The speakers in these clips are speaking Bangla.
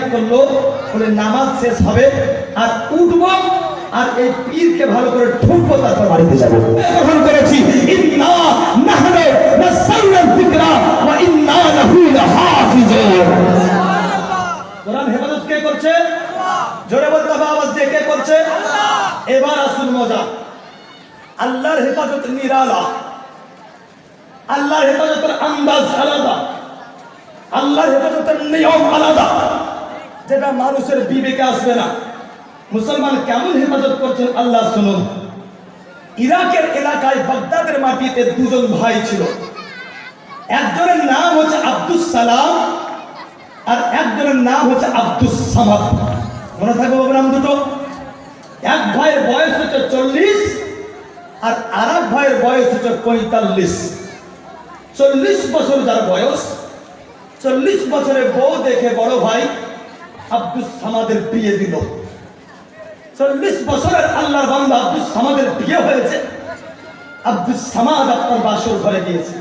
নিয়াত করল, বলে নামাজ শেষ হবে, আর উঠবো, আর এই পীরকে ভালো করে ঠুকবো, তারপর বাড়িতে যাব। গ্রহণ করেছি। হেফাজত নিরালা। হেফাজতের আন্দাজ আলাদা। আল্লাহর হেফাজতের নিয়ম আলাদা। যেটা মানুষের বিবেকে আসবে না। মুসলমান কেমন হেফাজত করছেন আল্লাহ শুনুন। ইরাকের এলাকায় বাগদাদের মাটিতে দুজন ভাই ছিল। একজনের নাম হচ্ছে আব্দুস সালাম আর একজনের নাম হচ্ছে আব্দুস সামাদ। মনে থাকবে বাবু নাম দুটো? এক ভাইয়ের বয়স হচ্ছে চল্লিশ আর আর এক ভাইয়ের বয়স হচ্ছে পঁয়তাল্লিশ। চল্লিশ বছর যার বয়স, চল্লিশ বছরের বউ দেখে বড় ভাই আব্দুস সামাদের বিয়ে দিল। চল্লিশ বছরের আল্লাহর বান্দা আব্দুস সামাদের বিয়ে হয়েছে। আব্দুস সামাদ আপনার বাসর ঘরে গিয়েছে।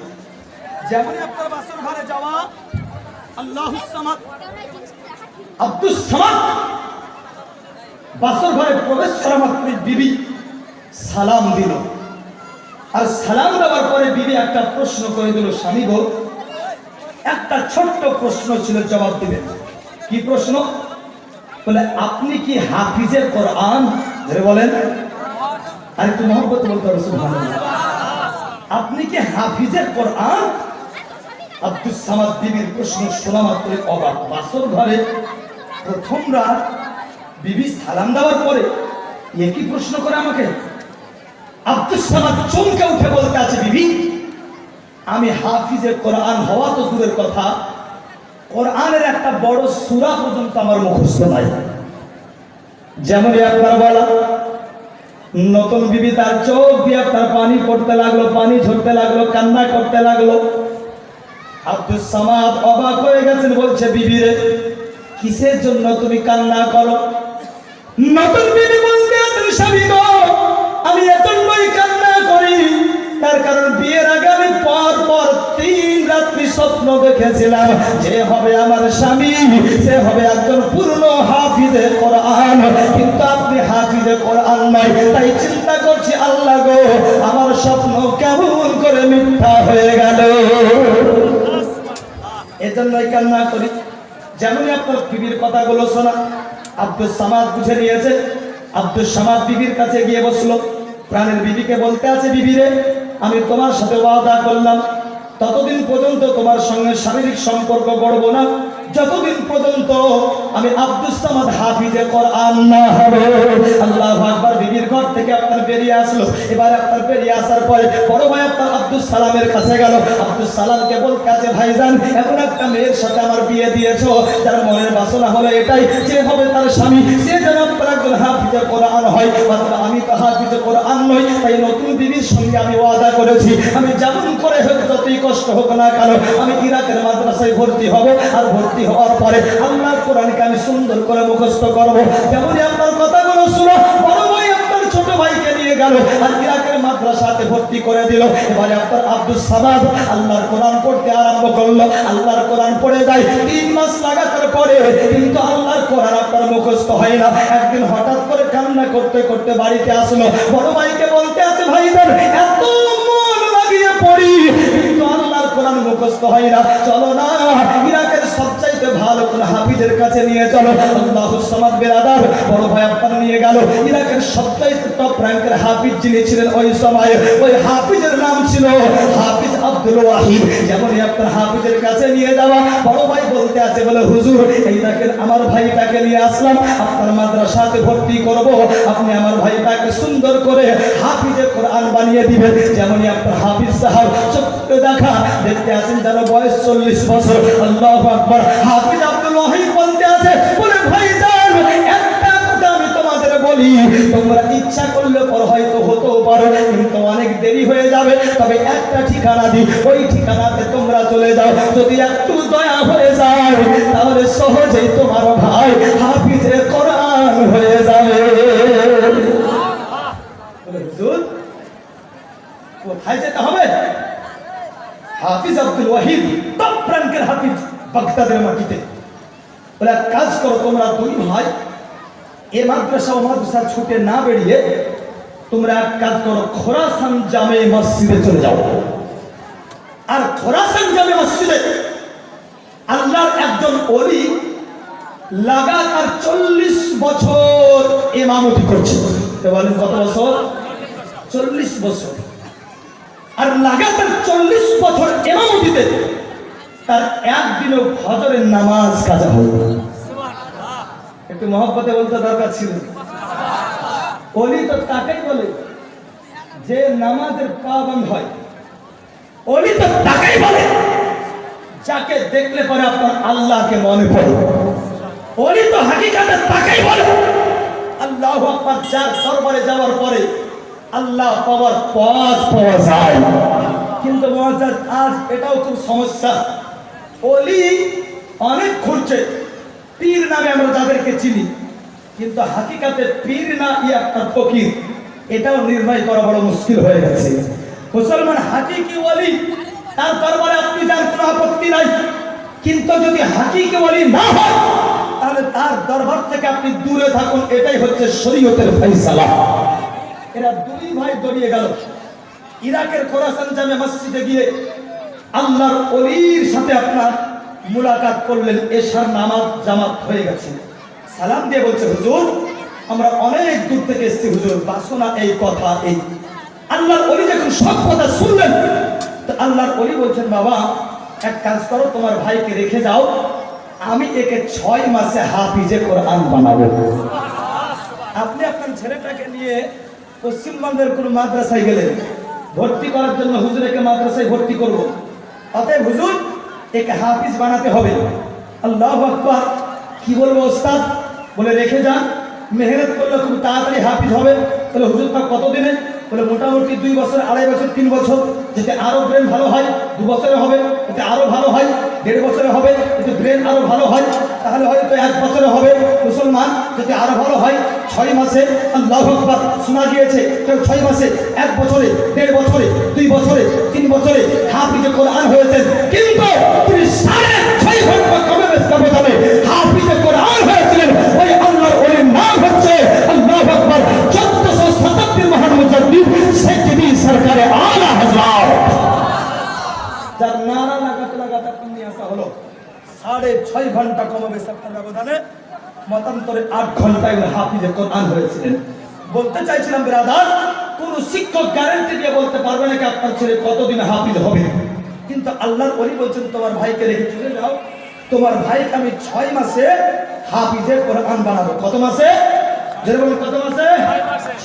যেমন আপনার বাসর ঘরে যাওয়া আল্লাহ সামাদ। আব্দুস সামাদ বাসর ঘরে প্রবেশ করা মাত্রই বিবি সালাম দিল। আর সালাম দেওয়ার পরে বিবি একটা প্রশ্ন করে দিল স্বামী গো একটা ছোট্ট প্রশ্ন ছিল জবাব দিলেন কি প্রশ্ন? বলে, আপনি কি হাফিজের কোরআন? ধরে বলেন আর একটু মহব্বত বলতে হবে। আপনি কি হাফিজের কোরআন? আব্দুস সামাদ বিবির প্রশ্ন শোনা মাত্রই অবাক। বাসর ঘরে প্রথম রাত বিবি সালাম দেওয়ার পরে এ কি প্রশ্ন করে আমাকে? আব্দুস সামাদ চমকে উঠে বলতে আছে, বিবি, আমি হাফিজের কোরআন হওয়া তো দূরের কথা কোরআনের একটা বড় সুরা পর্যন্ত আমার মুখস্থ নাই। যেমনই আপনার বলা, নতুন বিবি তার চোখ দিয়ে আপনার পানি পড়তে লাগল, পানি ঝরতে লাগল, কান্না করতে লাগল। আব্দুল সামাদ অবাক হয়ে গেছেন, বলছে বিবিরে কিসের জন্য তুমি কান্না করো? নতুন বিবি বলতে আছেন স্বামী স্বপ্ন দেখেছিলাম, যে হবে আমার স্বামী, সে হবে একজন পূর্ণ হাফিজে কোরআন। কিন্তু আপনি হাফিজে কোরআন নয় তাই চিন্তা করছি, আল্লাহ গো, আমার স্বপ্ন কেমন করে মিথ্যা হয়ে গেল? এজন্যই কান্না করি। যেমনই আপনার বিবির কথাগুলো শোনা আব্দুল সামাদ বুঝে নিয়েছে। আব্দুল সামাদ বিবির কাছে গিয়ে বসল। প্রাণের বিবিকে বলতে আছে, বিবিরে, আমি তোমার সাথে ওয়াদা করলাম। ততদিন পর্যন্ত তোমার সঙ্গে শারীরিক সম্পর্ক গড়ব না। যতদিন পর্যন্ত আমি আব্দুল সামাদ হাফিজে কোরআন না হবে, আল্লাহ আকবার বিবির ঘর থেকে আপনার বেরিয়ে আসলো। এবার আপনার বেরিয়ে আসার পরে বড় ভাই আপনার আব্দুল সালামের কাছে গেল। আব্দুল সালামকে বলতে আছে, ভাইজান এখন একটা মেয়ের সাথে আমার বিয়ে দিয়েছ, যার মনের বাসনা হলো এটাই যে হবে তার স্বামী। সে যেন আপনার একজন হাফিজে কোরআন হয়। মাত্র আমি তো হাফিজে কোরআন নই, তাই নতুন বিবির সঙ্গে আমি ওয়াদা করেছি। আমি যেমন করে হোক, যতই কষ্ট হোক না কেন, আমি ইরাকের মাদ্রাসায় ভর্তি হব, আর ভর্তি হওয়ার পরে আল্লাহর কোরআনকে আমি সুন্দর করে মুখস্থ করব। যেমনই আপনার কথাগুলো শুনো ভর্তি হয় না। একদিন হঠাৎ করে কান্না করতে করতে বাড়িতে আসলো। বড় ভাইকে বলতে আছে, ভাইদের এত মন লাগিয়ে পড়ি, কিন্তু আল্লাহর কোরআন মুখস্থ হয় না। চলো না ভালো হাফিজের কাছে নিয়ে চলো। আল্লাহ সামাদ বড় ভাই আপনার নিয়ে গেল। ইরাকের টপ র্যাঙ্কের হাফিজ যিনি ছিলেন ওই সময়ে, ওই হাফিজের নাম ছিল হাফিজ আব্দুল ওয়াহিদ। যেমনই আপনার হাফিজের কাছে নিয়ে যাওয়া, বড় ভাই বলতে আছে, বলে, হুজুর, এই আমার আমার নিয়ে আসলাম, আপনার মাদ্রাসাতে ভর্তি করব। আপনি আমার ভাইটাকে সুন্দর করে হাফিজে কোরআন বানিয়ে দিবেন, যেমনই আপনার হাফিজ সাহেব। চোখে দেখা, দেখতে আছেন যেন বয়স চল্লিশ বছর। আল্লাহ আকবর। হাফিজ আব্দুল ওয়াহিদ বলতে আছে, বলে, ভাই একটা তোমরা ইচ্ছা করলে পর হয়তো হতেও পারো, কিন্তু অনেক দেরি হয়ে যাবে। তবে একটা ঠিকানা দিই, ওই ঠিকানাতে তোমরা চলে যাও। যদি একটু দয়া হয়ে যায়, তাহলে সহজেই তোমার ওয়াহিদ, টপ র্যাঙ্কের হাফিজ বাগদাদের মাটিতে। বলে কাজ করো, তোমরা দুই ভাই এ মাদ্রাসা ও মাদ্রাসা ছুটে না বেরিয়ে তোমরা এক কাজ করো, খোরাসান জামে মসজিদে চলে যাও। আর খোরাসান জামে মসজিদে আল্লাহর একজন অলি লাগাতার চল্লিশ বছর ইমামতি করছে। কত বছর? চল্লিশ বছর। আর লাগাতার চল্লিশ বছর ইমামতিতে তার একদিনও ফজরের নামাজ কাজা হল একটু মহব্বতে বলতে দরকার ছিল। অলি তো তাকেই বলে যে নামাজের পাবন হয়। অলি তো তাকেই বলে যাকে দেখলে পরে আপনার আল্লাহকে মনে পড়ে। অলি তো হাকিকাতে তাকেই বলে। আল্লাহ আকবার যার দরবারে যাওয়ার পরে আল্লাহ পাওয়ার পথ পাওয়া যায়। কিন্তু আজ এটাও খুব সমস্যা। অলি অনেক ঘুরছে। পীর নামে আমরা যাদেরকে চিনি। কিন্তু হাকিকাতে পীর না, ই আপনার ফকির। এটাও নির্ণয় করা বড় মুশকিল হয়ে গেছে। মুসলমান হাকিকি ওলি তার দরবারে আপনি যার কোনো আপত্তি নাই। কিন্তু যদি হাকিকি ওলি না হয়, তাহলে তার দরবার থেকে আপনি দূরে থাকুন। এটাই হচ্ছে শরীয়তের ফয়সালা। এরা দুই ভাই দড়িয়ে গেল। ইরাকের খোরাসান জামে মসজিদে গিয়ে আল্লাহর অলির সাথে আপনার মুলাকাত করলেন, এশার নামাজ জামাত হয়ে গেছে। সালাম দিয়ে বলছে, হুজুর, আমরা অনেক দূর থেকে এসেছি, হুজুর বাসনা এই কথা, এই আল্লাহর অলি যখন সব কথা শুনলেন, তো আল্লাহর অলি বলছেন, বাবা, এক কাজ করো, তোমার ভাইকে রেখে যাও, আমি একে ছয় মাসে হাফিজে কোরআন বানাবো। আপনি আপনার ছেলেটাকে নিয়ে পশ্চিমবঙ্গের কোন মাদ্রাসায় গেলেন ভর্তি করার জন্য হুজুরকে মাদ্রাসায় ভর্তি করব। অতএব হুজুর, একে হাফিজ বানাতে হবে। আল্লাহ আকবার। কি বলব ওস্তাদ? বলে রেখে যান। মেহনত করলে খুব তাড়াতাড়ি হাফিজ হবে। বলে হুজুর, তা কতদিনে? বলে মোটামুটি দুই বছর, আড়াই বছর, তিন বছর। যাতে আরও ব্রেন ভালো হয়, দু বছরে হবে। যাতে আরও ভালো হয়, দেড় বছরে হবে। যাতে ব্রেন আরও ভালো হয়। তাহলে হয়তো এক বছরে হবে মুসলমান যদি আরও ভালো হয়। ছয় মাসে আল্লাহ শোনা গিয়েছে কেউ ছয় মাসে, এক বছরে, দেড় বছরে, দুই বছরে, তিন বছরে হাফিজে কোরআন হয়েছেন। কিন্তু তিনি সাড়ে ছয় ঘণ্টা কমে বেশ ব্যবধানে হাফিজে কোরআন হয়েছিলেন। ওই আল্লাহর ওলির নাম হচ্ছে আল্লাহ চোদ্দশো শতাব্দীর মহান মুজাদ্দিদ জিবির সরকারে আলা হাজার। যার নারা লাগাতে লাগাতে আপনার নিয়ে আসা হলো। সাড়ে ছয় ঘণ্টা কমাবে সপ্তাহ ব্যবধানে। মতান্তরে আট ঘন্টায় হাফিজে কোরআন হয়েছিলেন বলতে চাইছিলাম বিরাদার কোন শিক্ষক গ্যারান্টি দিয়ে বলতে পারবে না কি আপনার ছেলে কতদিন হাফিজ হবে? কিন্তু আল্লাহর অলি বলছেন তোমার ভাইকে রেখে চলে যাও। তোমার ভাইকে আমি ছয় মাসে হাফিজে কোরআন বানাবো। কত মাসে? যেরকম কত মাসে?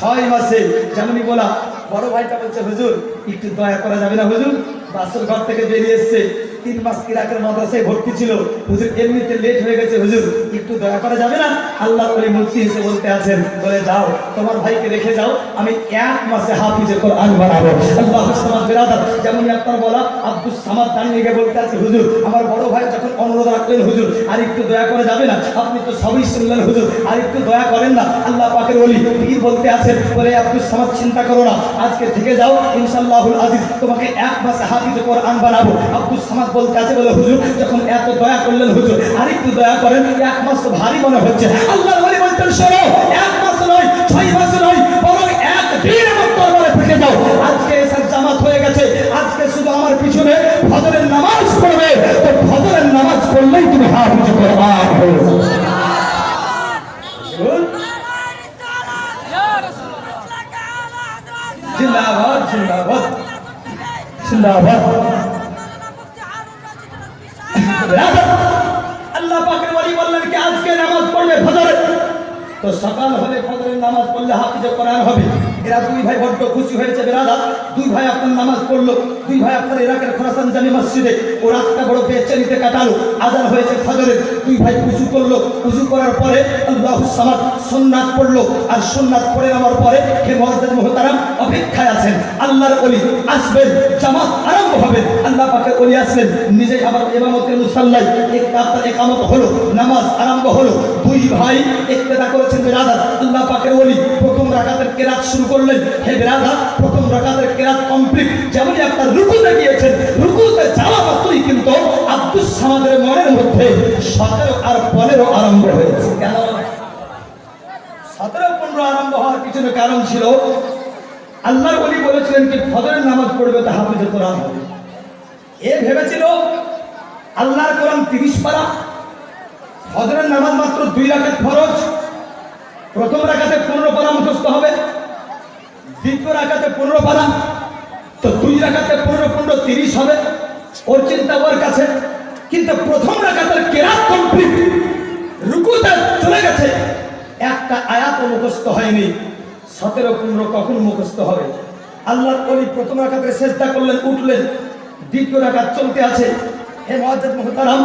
ছয় মাসে। যেমনই বলা বড় ভাইটা বলছে হুজুর একটু দয়া করা যাবে না হুজুর? বাসুর ঘর থেকে বেরিয়ে এসছে। তিন মাস ইরাকের মাদ্রাসায় ভর্তি ছিল? হুজুর, এমনিতে লেট হয়ে গেছে, হুজুর, একটু দয়া করা যাবে না? আল্লাহ বলে মুক্তি এসে বলতে আছেন, বলে, যাও, তোমার ভাইকে রেখে যাও, আমি এক মাসে হাফিজে কোরআন বানাবো। আল্লাহ সামাদ বেরাদার যেমনই আপনার বলা আব্দুল সামাদ দাঁড়িয়ে বলতে আছে, হুজুর, আমার বড় ভাই যখন অনুরোধ রাখলেন, হুজুর, আর একটু দয়া করে যাবে না? আপনি তো সবই শুনলেন, হুজুর, আর একটু দয়া করেন না? আল্লাহ পাকের বলি কি বলতে আছেন, বলে আব্দুল সামাদ, চিন্তা করো না, আজকে থেকে যাও, ইনশাআল্লাহুল আজিজ, তোমাকে এক মাসে হাফিজে কোরআন বানাবো। আব্দুল সামাদ বলতে আছে বলে হুজুর যখন এত দয়া করলেন হুজুর আর একটু দয়া করেন এক মাস তো ভারী মনে হচ্ছে। আল্লাহ বলি বলতেন শোনো এক মাস নয় ছয় মাস নয় বরং এক দিন আমার দরবারে ফিরে যাও। আজকে এসব জামাত হয়ে গেছে আজকে শুধু আমার পিছনে ফজরের নামাজ পড়বে। তো ফজরের নামাজ পড়লেই তুমি কোরআন হয়ে যাবে। শুনুন, জিন্দাবাদ। জিন্দাবাদ। আল্লাহ পাকের ওলি বললেন কি, আজকে নামাজ পড়বে ফজরে। তো সকাল হলে ফজরের নামাজ পড়লে হাফিজে কোরআন হবে। এরা দুই ভাই বড্ড খুশি হয়েছে বেরাদা দুই ভাই আপনার নামাজ পড়ল। দুই ভাই আপনার ইরাকের খোরাসান জামি মসজিদে। ও রাতটা বড় বেচারিতে কাটালো। আজান হয়েছে ফজরের। দুই ভাই উজু করল। উজু করার পরে আল্লাহ সুন্নাত পড়ল। আর সুন্নাত পড়ে নেওয়ার পরে হে মোহতারাম অপেক্ষায় আছেন, আল্লাহর অলি আসবেন, জামাত আরম্ভ হবে। আল্লাহ পাকের অলি আসবেন নিজে আবার এমামতের মুসাল্লাই একামত হলো, নামাজ আরম্ভ হলো। দুই ভাই ইক্তেদা করেছেন বেরাদার আল্লাহ পাকের অলি প্রথম রাকাতের কেরাত শুরু করলেন। হে বেরাদার প্রথম কেরাত কেরাত কমপ্লিট। যেমনই আপনার রুকুতে গিয়েছেন, রুকুতে যাওয়া মাত্রই কিন্তু আব্দুল সামাদের মনের মধ্যে সতেরো আর পনেরো আরম্ভ হয়েছে। কেন? সতেরো, পনেরো আরম্ভ হওয়ার পিছনে কারণ ছিল আল্লাহর বলি বলেছিলেন কি, ফজরের নামাজ পড়বে তা হাফিজে কোরআন হবে। এ ভেবেছিল আল্লাহর কোরআন তিরিশ পারা, ফজরের নামাজ মাত্র দুই রাখাত ফরজ, প্রথম রাখাতে পনেরো পারা মুখস্থ হবে, দ্বিতীয় রাখাতে পনেরো পারা, তো দুই রাখাতে পনেরো পনেরো, তিরিশ হবে, ওর চিন্তা ওর কাছে। কিন্তু প্রথম রাখাতের কেরাত কমপ্লিট রুকুতে চলে গেছে, একটা আয়াত মুখস্থ হয়নি। সতেরো, পনেরো কখন মুখস্থ হবে? আল্লাহ কলি প্রথম রাখাতে চেষ্টা করলেন, উঠলেন। দ্বিতীয় রাখাত চলতে আছে। হে মহাজাদ মোহতারাম,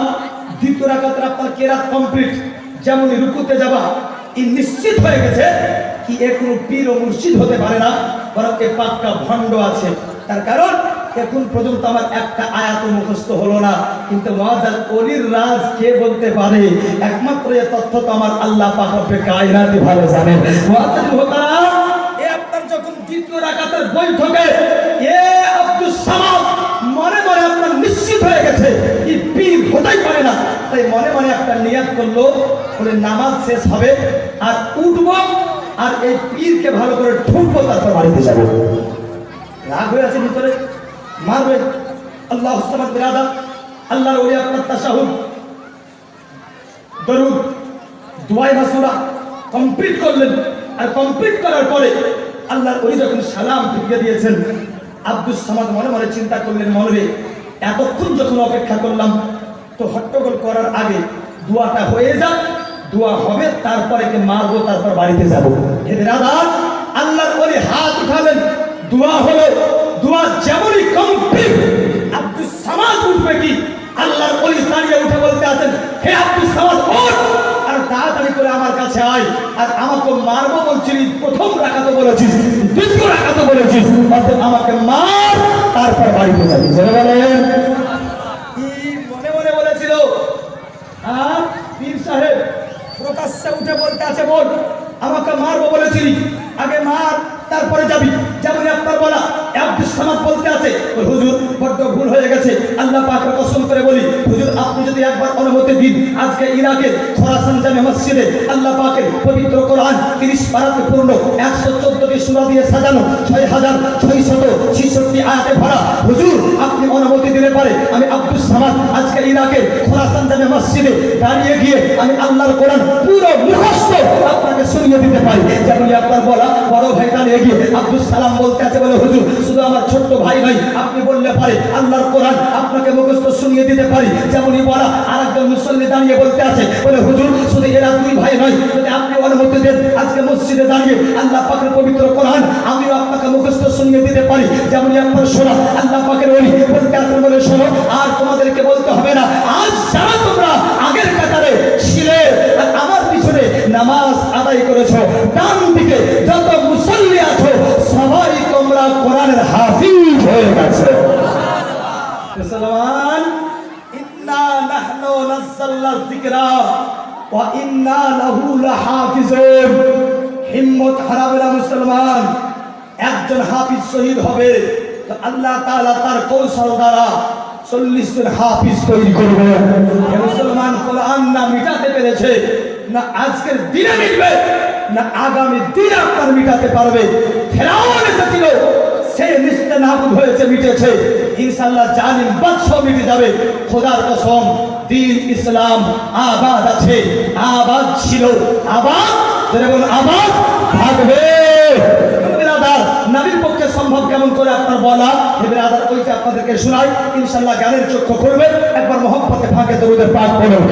দ্বিতীয় রাখাতের আপনার কেরাত কমপ্লিট যেমন রুকুতে যাবা ই নিশ্চিত হয়ে গেছে কি এ কোনো পীর ও মুর্শিদ হতে পারে না, বরং এ পাক্কা ভণ্ড আছে। তার কারণ, এখন পর্যন্ত আমার একটা আয়াত মুখস্থ হলো না। কিন্তু মহাজাল অলির রাজ কে বলতে পারে? একমাত্র এ তথ্য তো আমার আল্লাহ পাক রব্বে কায়নাতি ভালো জানেন। মহাজাল বৈঠকে এ আব্দুল সামাদ মনে মনে আপনার নিশ্চিত হয়ে গেছে, এই পীর হতেই পারে না। তাই মনে মনে একটা করল, বলে নামাজ শেষ হবে, আর আর এই পীরকে ভালো করে ঠুকবো, তারপর বাড়িতে রাগ হয়ে আছে ভিতরে মারবে আল্লাহ বিরাদা, আল্লাহর আপনার দরুদ, দুয়াই মাসুরা কমপ্লিট করলেন। আর কমপ্লিট করার পরে আল্লাহর ওলি যখন সালাম ফিরিয়ে দিয়েছেন আব্দুল সামাদ মনে মনে চিন্তা করলেন মনে এতক্ষণ যখন অপেক্ষা করলাম, তো হট্টগোল করার আগে দোয়াটা হয়ে যাক, দোয়া হবে, তারপরে কে মারবো, তারপর বাড়িতে যাব। এদের আদার আল্লাহর ওলি হাত উঠালেন, দোয়া হলো, দোয়া যেমনই কমপ্লিট আব্দুল সামাদ উঠবে কি? আল্লাহর ওলি দাঁড়িয়ে উঠে বলতে আছেন, হে আব্দুল সামাদ আর তাড়াতাড়ি করে আমার আয় আর আমাকে মারবো বলছিলি, প্রথম রাখাতে বলেছিস, দ্বিতীয় রাখাতে বলেছিস। আমাকে মার, তারপর বাড়িতে যাবি। জেনে বলেন। মনে মনে আর পীর সাহেব প্রকাশ্যে উঠে বলতে আমাকে মারবো বলেছিলি, আগে মার, তারপরে যাবি। যেমন আপনি অনুমতি দিন দিলে পারে আমি আব্দুল সামাদ আজকে ইরাকের খোরাসান জামে মসজিদে দাঁড়িয়ে গিয়ে আমি আল্লাহর কোরআন পুরো মুখস্থ আপনাকে শুনিয়ে দিতে পারি। যেমনই আপনার বলা, বড় ভাই দাঁড়িয়ে গিয়ে আব্দুল সালাম বলতে আছে বলে, হুজুর, শুধু আমার ছোট্ট ভাই নয়, আপনি বললে পারে, আল্লাহর কোরআন আপনাকে মুখস্থ শুনিয়ে দিতে পারি। যেমনই বলা আর একজন মুসল্লি দাঁড়িয়ে বলতে আছে, বলে, হুজুর, শুধু এরা দুই ভাই নয়, যদি আপনি অনুমতি দেন, আজকে মসজিদে দাঁড়িয়ে আল্লাহ পাকের পবিত্র কোরআন আমিও আপনাকে মুখস্থ শুনিয়ে দিতে পারি। যেমনই আপনার শোনা, আল্লাহ পাকের ওলি বলতে আছেন বলে, শোনো, আর তোমাদেরকে বলতে হবে না, আজ যারা তোমরা আগের কাতারে ছিলে আমার পিছনে নামাজ আদায় করেছ ডান দিকে যত মুসল্লি আছো সবাই তোমরা কোরআনের হাফিজ হয়ে গেছে। মুসলমান ইন্না নাহনু নাযালনা যিকরা ওয়া ইন্না লাহু লাহাফিজুন। হিম্মত হারাবে মুসলমান। একজন হাফিজ শহীদ হবে, তো আল্লাহ তাআলা তার কৌশল দ্বারা চল্লিশ জন হাফিজ তৈরি করবে। মুসলমান কোরআন না মিটাতে পেরেছে, না আজকের দিনে মিটবে। না আগামী দিনে আপনার মিটাতে পারবে। ফেরাউন এসেছিল সে নিস্তে নাবুদ হয়েছে, মিটেছে। ইনশাল্লাহ জালিম বৎস মিটে যাবে। খোদার কসম, দিন ইসলাম আবাদ আছে। আবাদ ছিল, আবাদ বলুন আবাদ থাকবে। আপনাদেরকে শোনাই। ইনশাল্লাহ জ্ঞানের চক্ষু করবে একবার মহব্বতে ফাঁকে দরুদের পাঠ করুন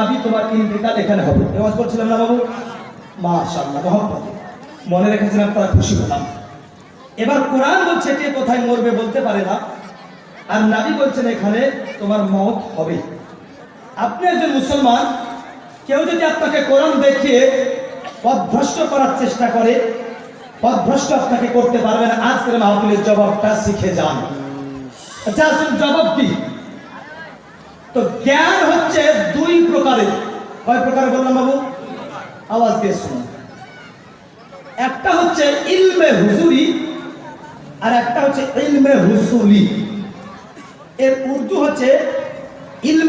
সাহাবী তোমার ইন্তেকাল এখানে হবে? রেওয়াজ করছিলাম না বাবু? মাশাআল্লাহ, মহব্বত। মনে রেখেছিলাম, তারা খুশি হলাম। এবার কোরআন বলছে কে কোথায় মরবে বলতে পারে না। আর নাবি বলছেন, এখানে তোমার মত হবে। আপনি একজন মুসলমান, কেউ যদি আপনাকে কোরআন দেখিয়ে পথভ্রষ্ট করার চেষ্টা করে, পথভ্রষ্ট আপনাকে করতে পারবেন আজকের মাহফিলের জবাবটা শিখে যান। আচ্ছা আসুন, জবাব কি? তো জ্ঞান হচ্ছে দুই প্রকারের কয় প্রকার বললাম বাবু? আওয়াজ দিয়ে শুনুন। একটা হচ্ছে ইলমে হুজুরি আর একটা হচ্ছে ইলমে হুসুলি। এর উর্দু হচ্ছে ইলমে